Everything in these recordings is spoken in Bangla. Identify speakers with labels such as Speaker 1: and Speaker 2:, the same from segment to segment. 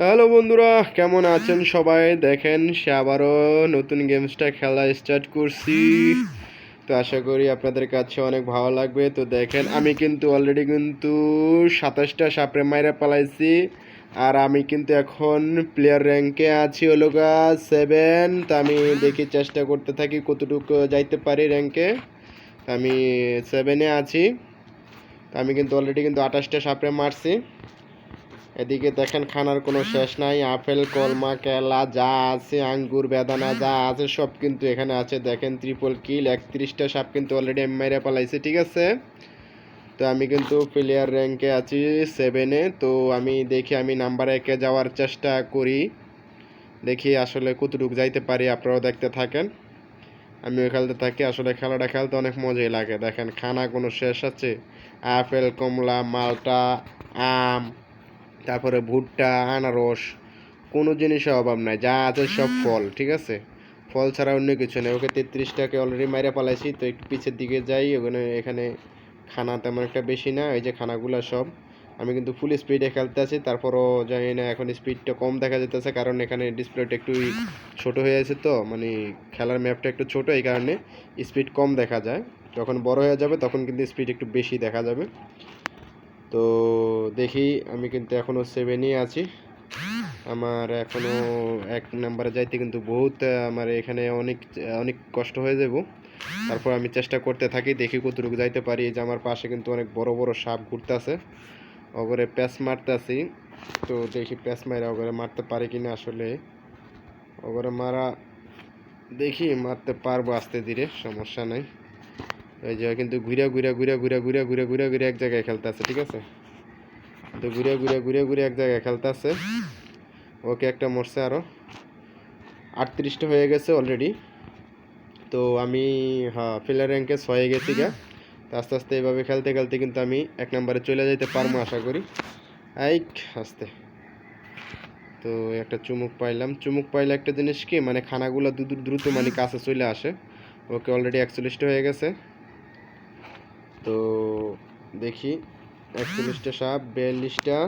Speaker 1: হ্যালো বন্ধুরা, কেমন আছেন সবাই? দেখেন, সে আবারও নতুন গেমসটা খেলা স্টার্ট করছি। তো আশা করি আপনাদের কাছে অনেক ভালো লাগবে। তো দেখেন, আমি কিন্তু অলরেডি কিন্তু সাতাশটা সাপড়ে মাইরা পালাইছি। আর আমি কিন্তু এখন প্লেয়ার র্যাঙ্কে আছি হলো গা সেভেন তো আমি দেখি চেষ্টা করতে থাকি কতটুকু যাইতে পারি র্যাঙ্কে আমি সেভেনে আছি। তো আমি কিন্তু অলরেডি কিন্তু আঠাশটা সাপড়ে মারছি। এদিকে দেখেন, খানার কোনো শেষ নাই। আপেল, কলমা, কেলা, যা আছে, আঙ্গুর, বেদানা যা আছে, সব কিন্তু এখানে আছে। দেখেন ত্রিপল কিল একত্রিশটা সাপ কিন্তু অলরেডি আমি মেরে পালাইছি, ঠিক আছে? তো আমি কিন্তু প্লেয়ার র্যাঙ্কে আছি সেভেনে তো আমি দেখি, আমি নাম্বার একে যাওয়ার চেষ্টা করি। দেখি আসলে কতটুকু যাইতে পারি, আপনারাও দেখতে থাকেন। আমিও খেলতে থাকি, আসলে খেলাটা খেলতে অনেক মজাই লাগে। দেখেন, খানা কোনো শেষ আছে? আপেল, কমলা, মালটা, আম তারপরে ভুট্টা, আনারস, কোনো জিনিসের অভাব নাই, যা আছে সব ফল, ঠিক আছে? ফল ছাড়া অন্য কিছু নেই। ওকে তেত্রিশটাকে অলরেডি মাইরা পালাইছি, তো একটু পিছের দিকে যাই, ওখানে, এখানে খানা তেমন একটা বেশি না, ওই যে খানাগুলো সব। আমি কিন্তু ফুল স্পিডে খেলতে আছি, তারপরও জানি না এখন স্পিডটা কম দেখা যেতেছে কারণ এখানে ডিসপ্লেটা একটু ছোট হয়ে আছে তো মানে খেলার ম্যাপটা একটু ছোট, এই কারণে স্পিড কম দেখা যায়। যখন বড় হয়ে যাবে, তখন কিন্তু স্পিড একটু বেশি দেখা যাবে। তো দেখি, আমি কিন্তু এখনও সেভেনই আছি। আমার এখনও এক নাম্বারে যাইতে কিন্তু বহুত আমার এখানে অনেক অনেক কষ্ট হয়ে যাব তারপর আমি চেষ্টা করতে থাকি, দেখি কতটুকু যাইতে পারি। যে আমার পাশে কিন্তু অনেক বড় বড় সাপ ঘুরতে আছে অগরে প্যাচ মারতে আছি তো দেখি প্যাচ মারে অগরে মারতে পারি কি না আসলে। ওগরে মারা, দেখি মারতে পারব আস্তে ধীরে, সমস্যা নাই। এই যে কিন্তু ঘুরে ঘুরে ঘুরে ঘুরে ঘুরে ঘুরে ঘুরে ঘুরে এক জায়গায় খেলতে আছে ঠিক আছে? তো ঘুরে ঘুরে ঘুরে ঘুরে এক জায়গায় খেলতে আছে ওকে একটা মরছে আরও আটত্রিশটা হয়ে গেছে অলরেডি তো আমি হ্যাঁ ফিলার র্যাঙ্কে ছয়ে গেছি গা। তো আস্তে আস্তে এভাবে খেলতে খেলতে কিন্তু আমি এক নম্বরে চলে যেতে পারব আশা করি। আইক, আস্তে। তো একটা চুমুক পাইলাম। চুমুক পাইলে একটা জিনিস কি মানে খানাগুলো দ্রুত মানে কাছে চলে আসে। ওকে অলরেডি একচল্লিশটা হয়ে গেছে। তো দেখি, একচল্লিশটা সাপ, বিয়াল্লিশটা,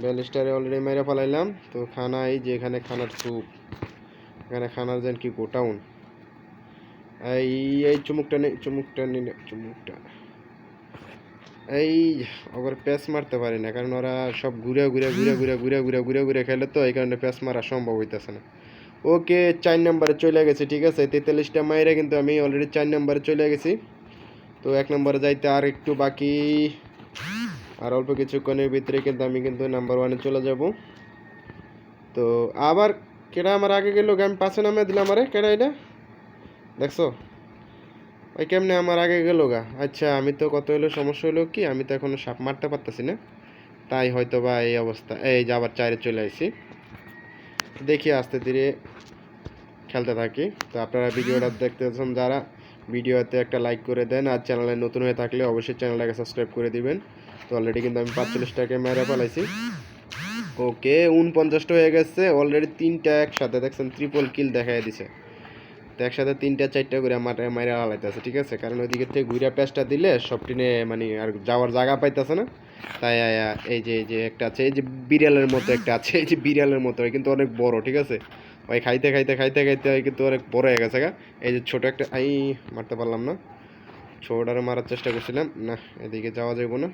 Speaker 1: বিয়াল্লিশটারে অলরেডি মেরে ফেলাইলাম। তো খানা এই যে এখানে খানার স্যুপ এখানে খানার যেন কি গোটাউন এই এই চুমুকটা নেই চুমুকটা নেই চুমুকটা। এই ওর প্যাস মারতে পারি না, কারণ ওরা সব ঘুরে ঘুরে ঘুরে ঘুরে ঘুরে ঘুরে ঘুরে ঘুরে খেলে তো এই কারণে প্যাস মারা সম্ভব হইতেছে না। ওকে, চার নম্বরে চলে গেছে, ঠিক আছে? তেতাল্লিশটা মাইরে কিন্তু আমি অলরেডি চার নম্বরে চলে গেছি। তো এক নম্বরে যাইতে আর একটু বাকি। আর অল্প কিছুক্ষণের ভিতরে কিন্তু আমি কিন্তু নাম্বার ওয়ানে চলে যাব। তো আবার কেডা আমার আগে গেল আমি পাশে নামে দিলাম আরে, কেডা এটা? দেখছ? ওই কেমনে আমার আগে গেল গা? আচ্ছা আমি তো কত হলো সমস্যা হলো কি? আমি তো এখনও সাপ মারতে পারতেছি না। তাই হয়তো বা এই অবস্থা, এই যে আবার চারে চলে আসি দেখি আস্তে ধীরে খেলতে থাকি। তো আপনারা ভিডিওটা দেখতেছেন যারা ভিডিওতে একটা লাইক করে দেন আর চ্যানেলে নতুন হয়ে থাকলে অবশ্যই চ্যানেলটাকে সাবস্ক্রাইব করে দিবেন। তো অলরেডি কিন্তু আমি পাঁচচল্লিশ পাঁচচল্লিশটাকে মেরে ফেলাইছি ওকে উনপঞ্চাশটা হয়ে গেছে। অলরেডি তিনটা একসাথে, দেখছেন ত্রিপল কিল দেখাই দিছে। তো একসাথে তিনটা, চারটা করে আমার মাইরা হালাইতেছে, ঠিক আছে? কারণ ওইদিকে থেকে ঘুরে প্যাচটা দিলে সব টিনে মানে আর যাওয়ার জায়গা পাইতেছে না। তাই এই যে এই যে একটা আছে, এই যে বিড়ালের মতো একটা আছে, এই যে বিড়ালের মতো, কিন্তু অনেক বড়, ঠিক আছে? ওই খাইতে খাইতে খাইতে খাইতে কিন্তু অনেক বড় হয়ে গেছে গা। এই যে ছোট একটা আই, মারতে পারলাম না। ছোটারে মারার চেষ্টা করছিলাম। না, এদিকে যাওয়া যাইব না।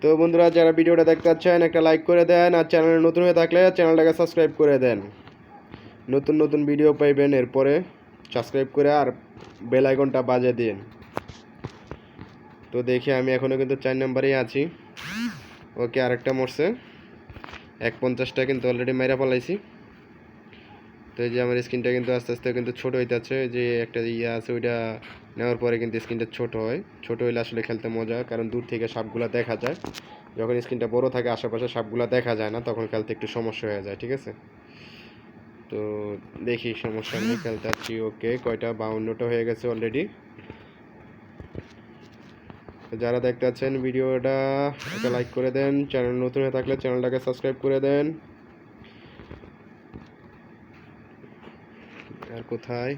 Speaker 1: তো বন্ধুরা, যারা ভিডিওটা দেখতে চাচ্ছেন, একটা লাইক করে দেন। আর চ্যানেলে নতুন হয়ে থাকলে চ্যানেলটাকে সাবস্ক্রাইব করে দেন। নতুন নতুন ভিডিও পাইবেন। এরপরে সাবস্ক্রাইব করে আর বেল আইকনটা বাজে দিন। তো দেখি, আমি এখনও কিন্তু চার নম্বরেই আছি। ওকে আরেকটা মরছে। এক পঞ্চাশটা কিন্তু অলরেডি মাইরা পালাইছি তো এই যে আমার স্ক্রিনটা কিন্তু আস্তে আস্তে কিন্তু ছোটো হইতে আছে যে একটা ইয়ে আছে ওইটা নেওয়ার পরে কিন্তু স্ক্রিনটা ছোট হয়। ছোট হইলে আসলে খেলতে মজা, কারণ দূর থেকে সাপগুলো দেখা যায়। যখন স্ক্রিনটা বড় থাকে, আশেপাশে সাপগুলো দেখা যায় না, তখন খেলতে একটু সমস্যা হয়ে যায়, ঠিক আছে? তো দেখি সমস্যা নেই খেলতে আসছি ওকে, কয়টা? বাউন্নটা হয়ে গেছে অলরেডি যারা দেখতে আছেন ভিডিওটা, একটা লাইক করে দেন, চ্যানেল নতুন হয়ে থাকলে চ্যানেলটাকে সাবস্ক্রাইব করে দেন। আর কোথায়?